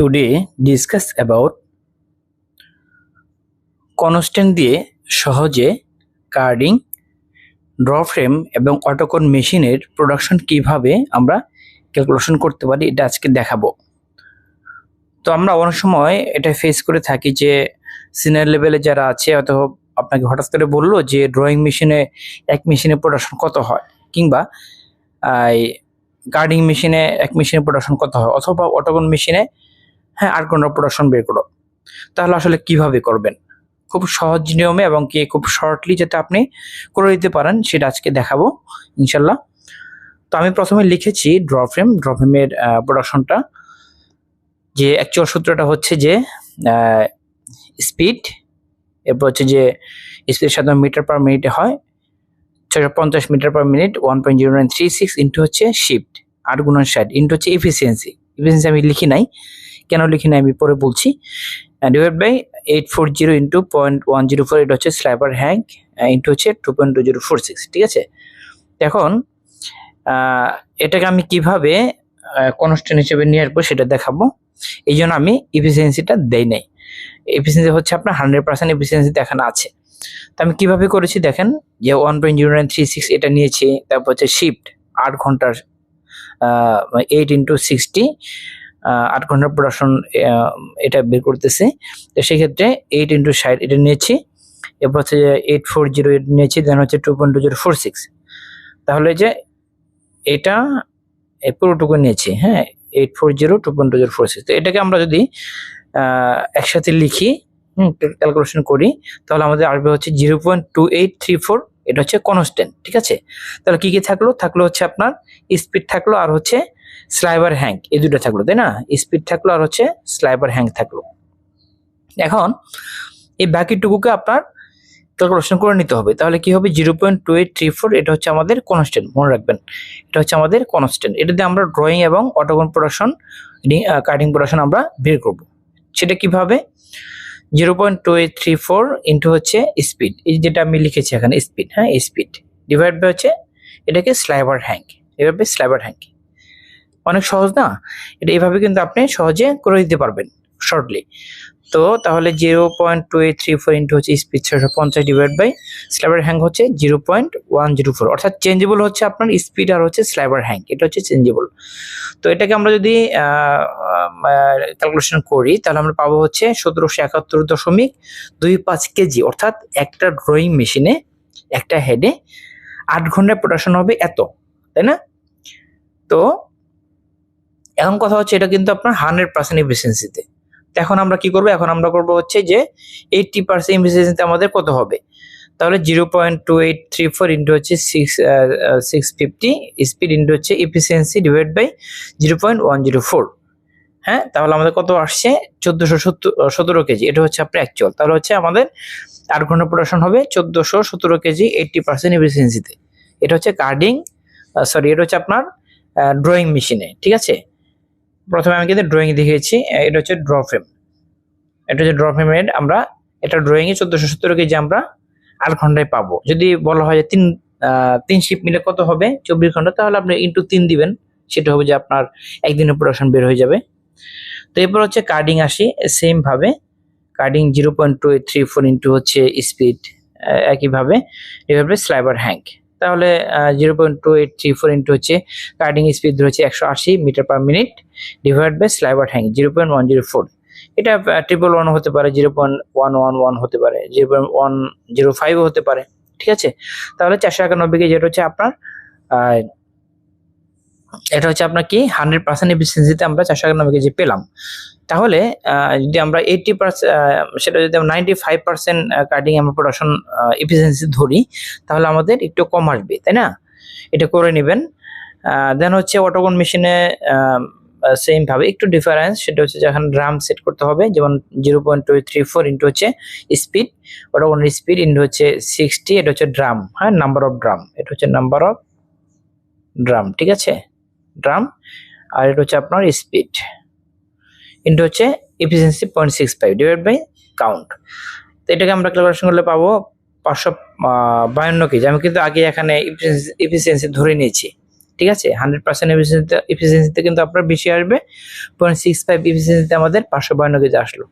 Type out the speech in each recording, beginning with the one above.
today discuss about constant দিয়ে সহজে carding draw frame এবং অটোকন মেশিনের প্রোডাকশন কীভাবে আমরা ক্যালকুলেশন করতে পারি, এটা আজকে দেখাবো। তো আমরা অনেক সময় এটা ফেস করে থাকি যে সিনিয়র লেভেলে যারা আছে, হয়তো আপনাকে হঠাৎ করে বলল যে ড্রয়িং মেশিনে এক মেশিনে প্রোডাকশন কত হয়? কিংবা গার্ডিং মেশিনে এক মেশিনে প্রোডাকশন কত হয়? অথবা অটোকন মেশিনে হ্যাঁ আট ঘণ্টা প্রোডাকশন বের করো। তাহলে আসলে কীভাবে করবেন? খুব সহজ নিয়মে এবং কি খুব শর্টলি যাতে আপনি করে দিতে পারেন, সেটা আজকে দেখাবো ইনশাল্লাহ তো আমি প্রথমে লিখেছি ড্র ফ্রেম ড্র ফ্রেমের প্রোডাকশনটা যে অ্যাকচুয়াল সূত্রটা হচ্ছে যে স্পিড এরপর হচ্ছে যে স্পিড সাধারণ মিটার পার মিনিটে হয়। ছয়শো পঞ্চাশ metre per minute one point zero nine three six into হচ্ছে শিফট আট গুণন ষাট ইন্টু হচ্ছে এফিসিয়েন্সি এফিসিয়েন্সি আমি লিখি নাই। কেন লিখি নাই আমি পরে বলছি। Divide by eight four zero into point one zero four এটা হচ্ছে স্লাইবার হ্যাঙ্ক ইন্টু হচ্ছে two point two zero four six ঠিক আছে? এখন এটাকে আমি কীভাবে কনস্ট্যান্ট হিসেবে নিয়ে আসব সেটা দেখাবো। এই জন্য আমি এফিসিয়েন্সিটা দেই নাই। এফিসিয়েন্সি হচ্ছে আপনার হান্ড্রেড পার্সেন্ট এফিসিয়েন্সি দেখানো আছে। তো আমি কীভাবে করেছি দেখেন, যে one point zero nine three six এটা নিয়েছি, তারপর হচ্ছে শিফট আট ঘণ্টার এইট ইন্টু সিক্সটি আট ঘণ্টার প্রোডাকশন এটা বের করতেছে। তো সেক্ষেত্রে এইট ইন্টু ষাট এটা নিয়েছি। এরপর হচ্ছে এইট ফোর জিরো এইট নিয়েছি দেন হচ্ছে two point two zero four six তাহলে যে এটা পুরোটুকু নিয়েছি হ্যাঁ? Eight four zero two point two zero four six তো এটাকে আমরা যদি একসাথে লিখি ক্যালকুলেশন করি, তাহলে আমাদের আসবে হচ্ছে zero point two eight three four এটা হচ্ছে কনস্ট্যান্ট ঠিক আছে? তাহলে কি কি থাকল? থাকল হচ্ছে আপনার স্পিড থাকল আর হচ্ছে স্লাইবার হ্যাঙ্ক, এই দুটো থাকল, তাই না? স্পিড থাকল আর হচ্ছে স্লাইবার হ্যাঙ্ক থাকল। এখন এই বাকিটুকুকে আপনার ক্যালকুলেশন করে নিতে হবে। তাহলে কি হবে? Zero point two eight three four, এটা হচ্ছে আমাদের কনস্ট্যান্ট, মনে রাখবেন। এটা হচ্ছে আমাদের কনস্ট্যান্ট। এটা দিয়ে আমরা ড্রয়িং এবং অটোকন প্রোডাকশন কাটিং প্রোডাকশন আমরা বের করব। সেটা কীভাবে? Zero point two eight three four into হচ্ছে স্পিড। এই যেটা আমি লিখেছি এখানে, স্পিড হ্যাঁ স্পিড। ডিভাইড বাই হচ্ছে এটাকে স্লাইবার হ্যাঙ্ক। এভাবে স্লাইবার হ্যাঙ্ক। অনেক সহজ না? এটা এভাবে কিন্তু আপনি সহজে করে দিতে পারবেন শর্টলি তো তাহলে zero point two eight three four into হচ্ছে স্পিড ছশো পঞ্চাশ ডিভাইড বাই স্লাইবার হ্যাং হচ্ছে zero point one zero four অর্থাৎ চেঞ্জেবল হচ্ছে আপনার স্পিড আর হচ্ছে স্লাইবার হ্যাং এটা হচ্ছে চেঞ্জেবল তো এটাকে আমরা যদি ক্যালকুলেশন করি, তাহলে আমরা পাবো হচ্ছে সতেরোশো একাত্তর দশমিক দুই পাঁচ কেজি। অর্থাৎ একটা ড্রয়িং মেশিনে একটা হেডে আট ঘন্টায় প্রোডাকশন হবে এত, তাই না? তো এখন কথা হচ্ছে এটা কিন্তু আপনার হান্ড্রেড পার্সেন্ট এফিসিয়েন্সিতে এখন আমরা কি করব? এখন আমরা করব হচ্ছে যে এইটটি পার্সেন্ট এফিসিয়েন্সিতে আমাদের কত হবে? তাহলে zero point two eight three four into হচ্ছে six six fifty speed into হচ্ছে efficiency divide by zero point one zero four হ্যাঁ? তাহলে আমাদের কত আসছে? চোদ্দোশো সত্তর, সতেরো কেজি। এটা হচ্ছে আপনার অ্যাকচুয়াল তাহলে হচ্ছে আমাদের আট ঘণ্টা প্রোডাকশন হবে চোদ্দোশো সতেরো কেজি এইটটি পার্সেন্ট এফিসিয়েন্সিতে এটা হচ্ছে কার্ডিং সরি এটা হচ্ছে আপনার ড্রয়িং মেশিনে ঠিক আছে? প্রথমে আমি কিন্তু ড্রয়িং দেখিয়েছি এটা হচ্ছে ড্র ফ্রেম এটা হচ্ছে ড্র ফ্রেমের আমরা, এটা ড্রয়িংয়ে চোদ্দোশো সত্তর কেজি আমরা আট ঘন্টায় পাবো। যদি বলা হয় যে তিন তিন শিপ মিলে কত হবে? চব্বিশ ঘণ্টা, তাহলে আপনি ইন্টু তিন দিবেন। সেটা হবে যে আপনার একদিনের প্রোডাকশন বের হয়ে যাবে। তো এরপর হচ্ছে কার্ডিং আসি সেম ভাবে। Carding zero point two eight three four into হচ্ছে স্পিড একইভাবে। এভাবে স্লাইবার হ্যাঙ্ক তাহলে zero point two eight three four into হচ্ছে কার্ডিং স্পিড হচ্ছে একশো আশি metre per minute divide by sliver hank zero point one zero four এটা triple one হতে পারে zero point one one one হতে পারে জিরো পয়েন্ট ওয়ান জিরো ফাইভও হতে পারে, ঠিক আছে? তাহলে চারশো একানব্বই এটা হচ্ছে আপনার এটা হচ্ছে আপনার কি হান্ড্রেড পার্সেন্ট এফিসিয়েন্সিতে আমরা চারশো একানব্বই কেজি পেলাম। তাহলে যদি আমরা এইটটি পার্সেন্ট সেটা যদি আমরা নাইনটি ফাইভ পার্সেন্ট কাটিং আমরা প্রোডাকশন এফিসিয়েন্সি ধরি, তাহলে আমাদের একটু কম আসবে, তাই না? এটা করে নেবেন। দেন হচ্ছে অটোকন মেশিনে সেম ভাবে একটু ডিফারেন্স সেটা হচ্ছে যখন ড্রাম সেট করতে হবে, যেমন zero point two three four into হচ্ছে স্পিড অটোকন স্পিড ইন্টু হচ্ছে সিক্সটি এটা হচ্ছে ড্রাম হ্যাঁ নাম্বার অফ ড্রাম এটা হচ্ছে নাম্বার অফ ড্রাম ঠিক আছে? ড্রাম আর এটা হচ্ছে আপনার স্পিড ইন্টু হচ্ছে efficiency point six five divide by count তো এটাকে আমরা ক্যালকুলেশন করলে পাবো পাঁচশো বায়ান্ন কেজি। আমি কিন্তু আগে এখানে এফিসিয়েন্সি ধরে নিয়েছি। ঠিক আছে? হান্ড্রেড পার্সেন্ট এফিসিয়েন্সিতে এফিসিয়েন্সিতে কিন্তু আপনার বেশি আসবে। পয়েন্ট সিক্স ফাইভ এফিসিয়েন্সিতে আমাদের পাঁচশো বায়ান্ন কেজি আসলো।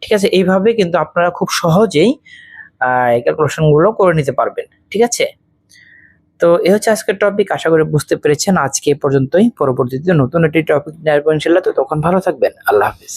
ঠিক আছে? এইভাবে কিন্তু আপনারা খুব সহজেই ক্যালকুলেশনগুলো করে নিতে পারবেন। ঠিক আছে? তো এ হচ্ছে আজকের টপিক আশা করি বুঝতে পেরেছেন। আজকে পর্যন্তই। পরবর্তীতে নতুন একটি টপিক নিয়ে আসব তো তখন ভালো থাকবেন। আল্লাহ হাফিজ।